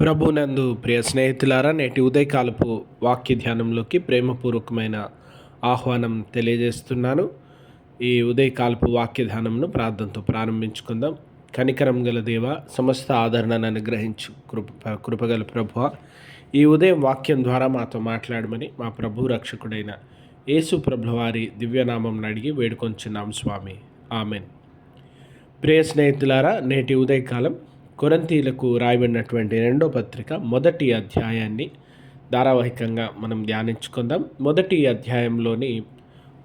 ప్రభునందు ప్రియ స్నేహితులారా నేటి ఉదయకాలపు వాక్య ధ్యానంలోకి ప్రేమపూర్వకమైన ఆహ్వానం తెలియజేస్తున్నాను. ఈ ఉదయకాలపు వాక్య ధ్యానంను ప్రార్థనతో ప్రారంభించుకుందాం. కనికరం గల దేవ సమస్త ఆదరణను అనుగ్రహించు. కృప కృపగల ప్రభువ ఈ ఉదయం వాక్యం ద్వారా మాతో మాట్లాడమని మా ప్రభు రక్షకుడైన యేసు ప్రభువారి దివ్యనామం అడిగి వేడుకొంచున్నాం స్వామి. ఆమెన్. ప్రియ స్నేహితులారా నేటి ఉదయకాలం కొరంతీలకు రాయబడినటువంటి రెండో పత్రిక మొదటి అధ్యాయాన్ని ధారావాహికంగా మనం ధ్యానించుకుందాం. మొదటి అధ్యాయంలోని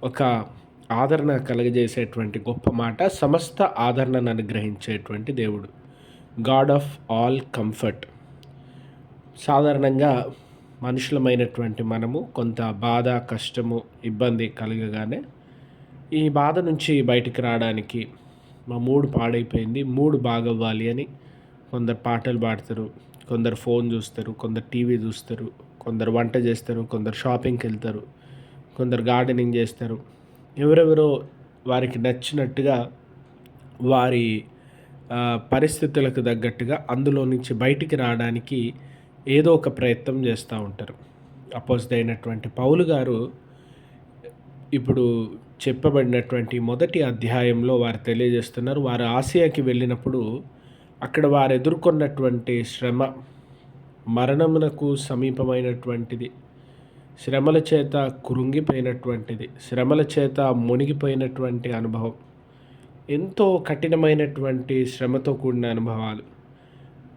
ఒక ఆదరణ కలగజేసేటువంటి గొప్ప మాట సమస్త ఆదరణను అనుగ్రహించేటువంటి దేవుడు గాడ్ ఆఫ్ ఆల్ కంఫర్ట్. సాధారణంగా మనుషులమైనటువంటి మనము కొంత బాధ కష్టము ఇబ్బంది కలగగానే ఈ బాధ నుంచి బయటికి రావడానికి మా మూడు పాడైపోయింది మూడు బాగవ్వాలి అని కొందరు పాటలు పాడతారు కొందరు ఫోన్ చూస్తారు కొందరు టీవీ చూస్తారు కొందరు వంట చేస్తారు కొందరు షాపింగ్కి వెళ్తారు కొందరు గార్డెనింగ్ చేస్తారు. ఎవరెవరో వారికి నచ్చినట్టుగా వారి పరిస్థితులకు తగ్గట్టుగా అందులో నుంచి బయటికి రావడానికి ఏదో ఒక ప్రయత్నం చేస్తూ ఉంటారు. అపోజిట్ అయినటువంటి పౌలు గారు ఇప్పుడు చెప్పబడినటువంటి మొదటి అధ్యాయంలో వారు తెలియజేస్తున్నారు. వారు ఆసియాకి వెళ్ళినప్పుడు అక్కడ వారు ఎదుర్కొన్నటువంటి శ్రమ మరణమునకు సమీపమైనటువంటిది. శ్రమల చేత కృంగిపోయినటువంటిది శ్రమల చేత మునిగిపోయినటువంటి అనుభవం. ఎంతో కఠినమైనటువంటి శ్రమతో కూడిన అనుభవాలు.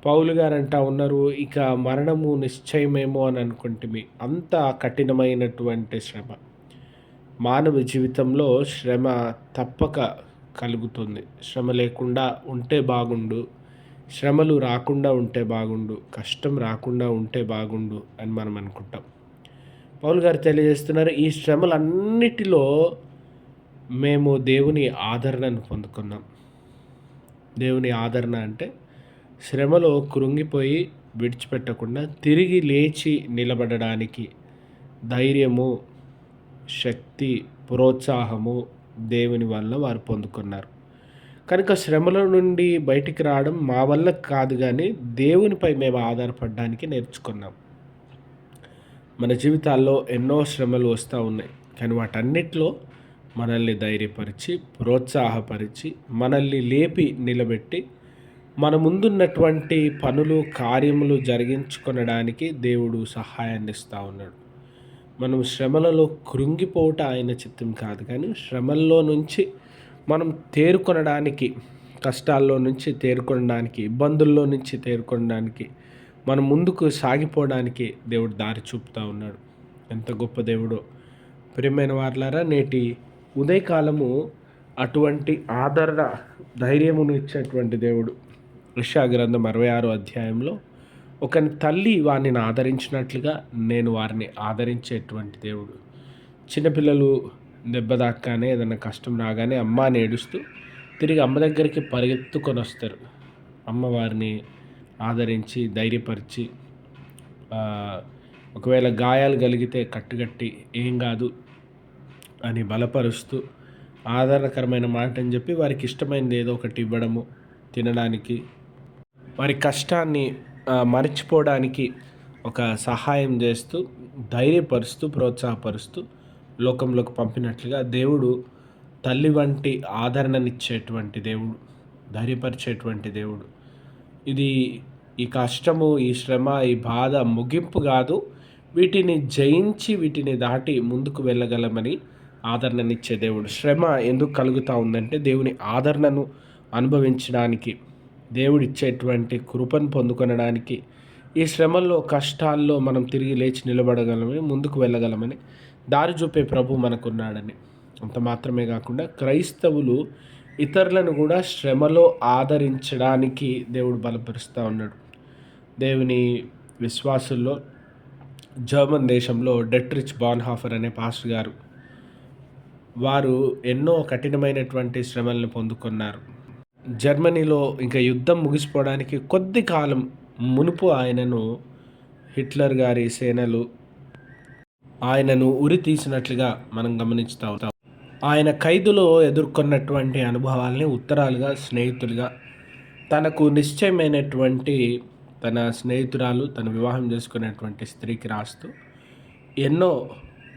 పౌలు గారు అంటా ఉన్నారు ఇక మరణము నిశ్చయమేమో అని అనుకుంటుంది అంత కఠినమైనటువంటి శ్రమ. మానవ జీవితంలో శ్రమ తప్పక కలుగుతుంది. శ్రమ లేకుండా ఉంటే బాగుండు. శ్రమలు రాకుండా ఉంటే బాగుండు కష్టం రాకుండా ఉంటే బాగుండు అని మనం అనుకుంటాం. పౌల్ గారు తెలియజేస్తున్నారు ఈ శ్రమలన్నిటిలో మేము దేవుని ఆదరణను పొందుకున్నాం. దేవుని ఆదరణ అంటే శ్రమలో కృంగిపోయి విడిచిపెట్టకుండా తిరిగి లేచి నిలబడడానికి ధైర్యము శక్తి ప్రోత్సాహము దేవుని వల్ల వారు పొందుకున్నారు. కనుక శ్రమల నుండి బయటికి రావడం మా వల్ల కాదు కానీ దేవునిపై మేము ఆధారపడడానికి నేర్చుకున్నాం. మన జీవితాల్లో ఎన్నో శ్రమలు వస్తూ ఉన్నాయి. కానీ వాటన్నిటిలో మనల్ని ధైర్యపరిచి ప్రోత్సాహపరిచి మనల్ని లేపి నిలబెట్టి మన ముందున్నటువంటి పనులు కార్యములు జరిగించుకొనడానికి దేవుడు సహాయాన్ని ఇస్తూ ఉన్నాడు. మనం శ్రమలలో కృంగిపోవట ఆయన చిత్తం కాదు. కానీ శ్రమల్లో నుంచి మనం తేరుకొనడానికి కష్టాల్లో నుంచి తేరుకొనడానికి ఇబ్బందుల్లో నుంచి తేరుకొనడానికి మనం ముందుకు సాగిపోవడానికి దేవుడు దారి చూపుతూ ఉన్నాడు. ఎంత గొప్ప దేవుడో. ప్రియమైన వార్లారా నేటి ఉదయకాలము అటువంటి ఆదరణ ధైర్యమును ఇచ్చేటువంటి దేవుడు. ఋషా గ్రంథం అరవై ఆరో అధ్యాయంలో ఒక తల్లి వారిని ఆదరించినట్లుగా నేను వారిని ఆదరించేటువంటి దేవుడు. చిన్నపిల్లలు దెబ్బ తాకగానే ఏదైనా కష్టం రాగానే అమ్మ అని ఏడుస్తూ తిరిగి అమ్మ దగ్గరికి పరిగెత్తుకొని వస్తారు. అమ్మవారిని ఆదరించి ధైర్యపరిచి ఒకవేళ గాయాలు కలిగితే కట్టుకట్టి ఏం కాదు అని బలపరుస్తూ ఆదరణకరమైన మాట అని చెప్పి వారికి ఇష్టమైనది ఏదో ఒకటి ఇవ్వడము తినడానికి. వారి కష్టాన్ని మర్చిపోవడానికి ఒక సహాయం చేస్తూ ధైర్యపరుస్తూ ప్రోత్సాహపరుస్తూ లోకంలోకి పంపినట్లుగా దేవుడు తల్లి వంటి ఆదరణనిచ్చేటువంటి దేవుడు ధైర్యపరిచేటువంటి దేవుడు. ఇది ఈ కష్టము ఈ శ్రమ ఈ బాధ ముగింపు కాదు వీటిని జయించి వీటిని దాటి ముందుకు వెళ్ళగలమని ఆదరణనిచ్చే దేవుడు. శ్రమ ఎందుకు కలుగుతూ ఉందంటే దేవుని ఆదరణను అనుభవించడానికి దేవుడిచ్చేటువంటి కృపను పొందుకొనడానికి. ఈ శ్రమల్లో కష్టాల్లో మనం తిరిగి లేచి నిలబడగలమని ముందుకు వెళ్ళగలమని దారి చూపే ప్రభు మనకున్నాడని. అంత మాత్రమే కాకుండా క్రైస్తవులు ఇతరులను కూడా శ్రమలో ఆదరించడానికి దేవుడు బలపరుస్తూ ఉన్నాడు. దేవుని విశ్వాసుల్లో జర్మన్ దేశంలో డెట్రిచ్ బాన్హాఫర్ అనే పాస్టర్ గారు వారు ఎన్నో కఠినమైనటువంటి శ్రమలను పొందుకున్నారు. జర్మనీలో ఇంకా యుద్ధం ముగిసిపోవడానికి కొద్ది కాలం మునుపు ఆయనను హిట్లర్ గారి సేనలు ఆయనను ఉరి తీసినట్లుగా మనం గమనిస్తూ ఉంటాం. ఆయన ఖైదులో ఎదుర్కొన్నటువంటి అనుభవాల్ని ఉత్తరాలుగా స్నేహితులుగా తనకు నిశ్చయమైనటువంటి తన స్నేహితురాలు తను వివాహం చేసుకునేటువంటి స్త్రీకి రాస్తూ ఎన్నో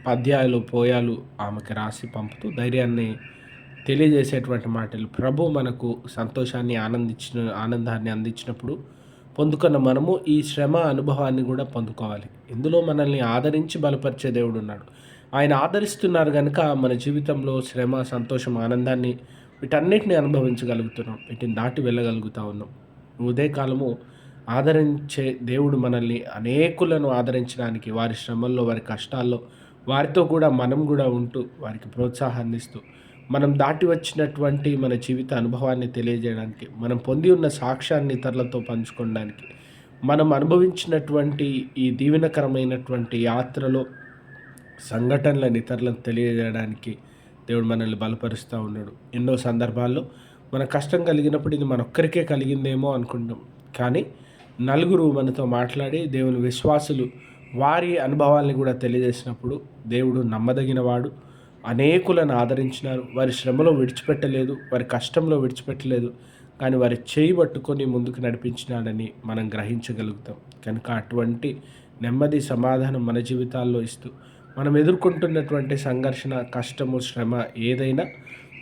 పద్యాలు పోయాలు ఆమెకి రాసి పంపుతూ ధైర్యాన్ని తెలియజేసేటువంటి మాటలు. ప్రభు మనకు సంతోషాన్ని ఆనందించిన ఆనందాన్ని అందించినప్పుడు పొందుకున్న మనము ఈ శ్రమ అనుభవాన్ని కూడా పొందుకోవాలి. ఇందులో మనల్ని ఆదరించి బలపరిచే దేవుడు ఉన్నాడు. ఆయన ఆదరిస్తున్నారు కనుక మన జీవితంలో శ్రమ సంతోషం ఆనందాన్ని వీటన్నిటిని అనుభవించగలుగుతున్నాం. వీటిని దాటి వెళ్ళగలుగుతా ఉన్నాం. ఉదయకాలము ఆదరించే దేవుడు మనల్ని అనేకులను ఆదరించడానికి వారి శ్రమల్లో వారి కష్టాల్లో వారితో కూడా మనం కూడా ఉంటూ వారికి ప్రోత్సాహాన్ని ఇస్తూ మనం దాటి వచ్చినటువంటి మన జీవిత అనుభవాన్ని తెలియజేయడానికి మనం పొంది ఉన్న సాక్ష్యాన్ని ఇతరులతో పంచుకోవడానికి మనం అనుభవించినటువంటి ఈ దీవెనకరమైనటువంటి యాత్రలో సంఘటనలను ఇతరులను తెలియజేయడానికి దేవుడు మనల్ని బలపరుస్తూ ఉన్నాడు. ఎన్నో సందర్భాల్లో మన కష్టం కలిగినప్పుడు ఇది మన ఒక్కరికే కలిగిందేమో అనుకుంటాం. కానీ నలుగురు మనతో మాట్లాడి దేవుని విశ్వాసులు వారి అనుభవాల్ని కూడా తెలియజేసినప్పుడు దేవుడు నమ్మదగినవాడు. అనేకులను ఆదరించినారు. వారి శ్రమలో విడిచిపెట్టలేదు వారి కష్టంలో విడిచిపెట్టలేదు కానీ వారి చేయి పట్టుకొని ముందుకు నడిపించినాడని మనం గ్రహించగలుగుతాం. కనుక అటువంటి నెమ్మది సమాధానం మన జీవితాల్లో ఇస్తూ మనం ఎదుర్కొంటున్నటువంటి సంఘర్షణ కష్టము శ్రమ ఏదైనా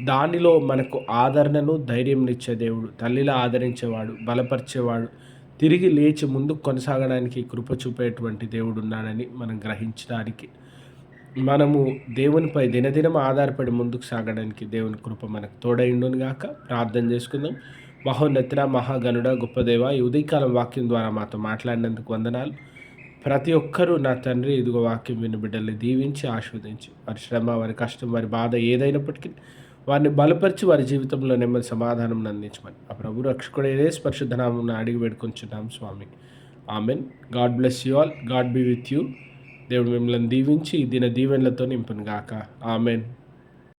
దానిలో మనకు ఆదరణను ధైర్యంనిచ్చే దేవుడు తల్లిలా ఆదరించేవాడు బలపరిచేవాడు తిరిగి లేచి ముందుకు కొనసాగడానికి కృప చూపేటువంటి దేవుడు ఉన్నాడని మనం గ్రహించడానికి మనము దేవునిపై దినదినం ఆధారపడి ముందుకు సాగడానికి దేవుని కృప మనకు తోడైండును గాక. ప్రార్థన చేసుకుందాం. మహోన్నతిన మహాగనుడ గొప్పదేవ ఈ ఉదయకాలం వాక్యం ద్వారా మాతో మాట్లాడినందుకు వందనాలు. ప్రతి ఒక్కరూ నా తండ్రి ఇదిగో వాక్యం విని బిడ్డల్ని దీవించి ఆస్వాదించి వారి శ్రమ వారి కష్టం వారి బాధ ఏదైనప్పటికీ వారిని బలపరిచి వారి జీవితంలో నెమ్మది సమాధానం అందించమని ఆ ప్రభు రక్షకుడు ఏదే స్పర్శధనామం అడిగి పెట్టుకొంచున్నాం స్వామి. Amen. God bless you all. God be with you. దేవుడు మిమ్మల్ని దీవించి దిన దీవెనలతో నింపును గాక ఆమెన్.